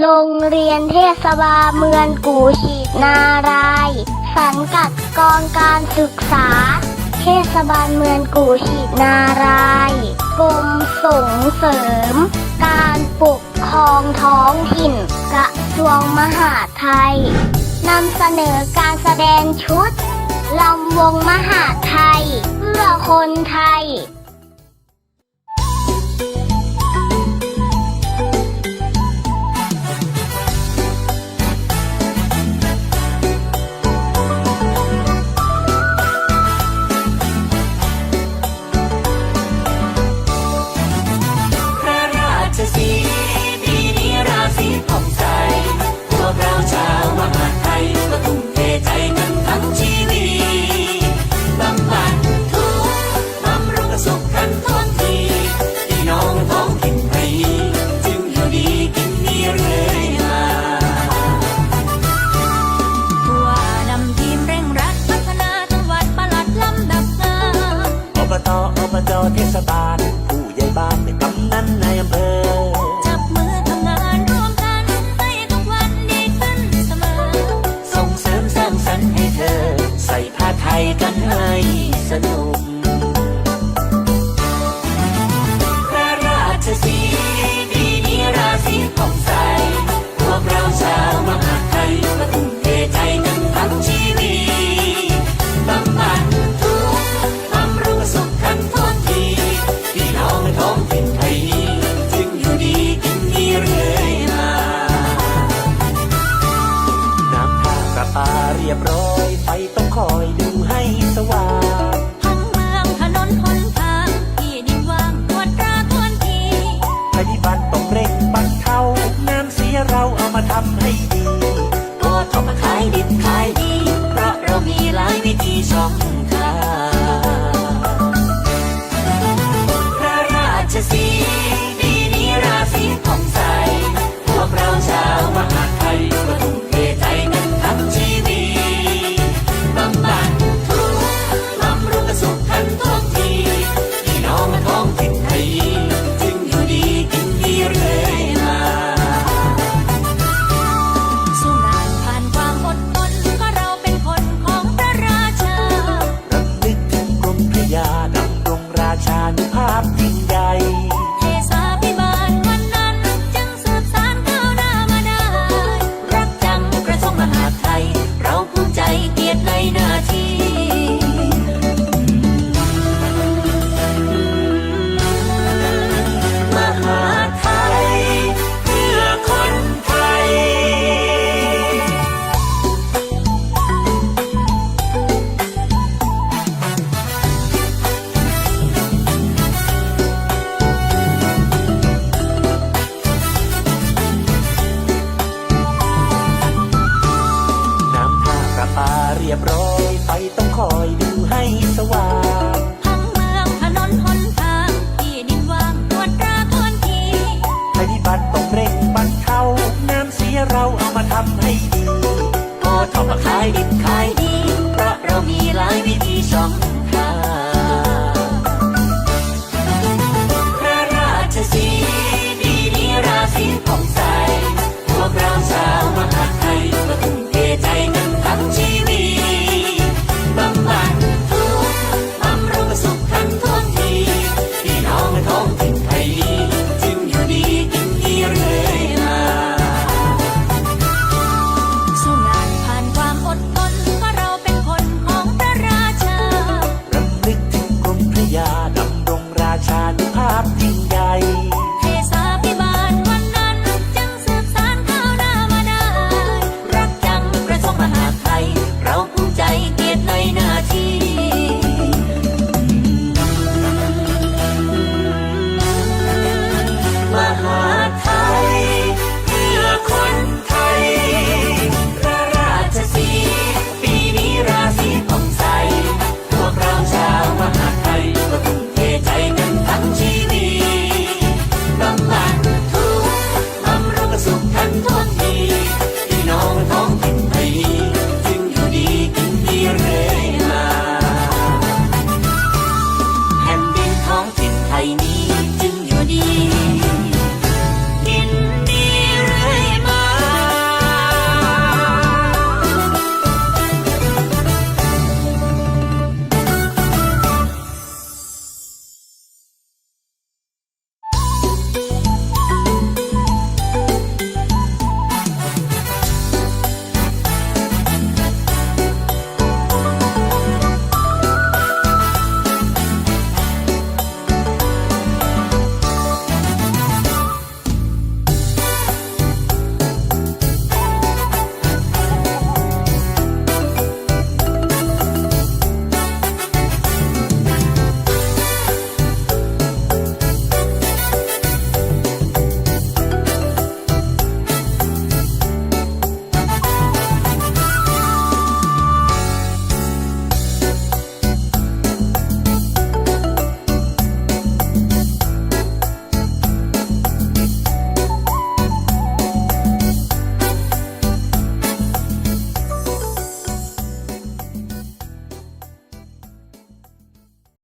โรงเรียนเทศบาลเมืองกูชินาราย สังกัดกองการศึกษา เทศบาลเมืองกูชินาราย กรมส่งเสริม การปกครองท้องถิ่น กระทรวงมหาดไทยนำเสนอการแสดงชุดลำวงมหาไทย เพื่อคนไทย เจ้าเทศบาลผู้ใหญ่บ้านไม่ เรียบร้อย ไฟต้องคอยดึงให้สว่าง รียบร้อยไฟต้องคอยดูให้สว่างทั้งเมืองถนนหนทางที่ดินว่างตรวจตราทวนทีภัยพิบัติต้องเร่งบรรเทาน้ำเสียเราเอามาทำให้ดีพอทำมาขายดิบ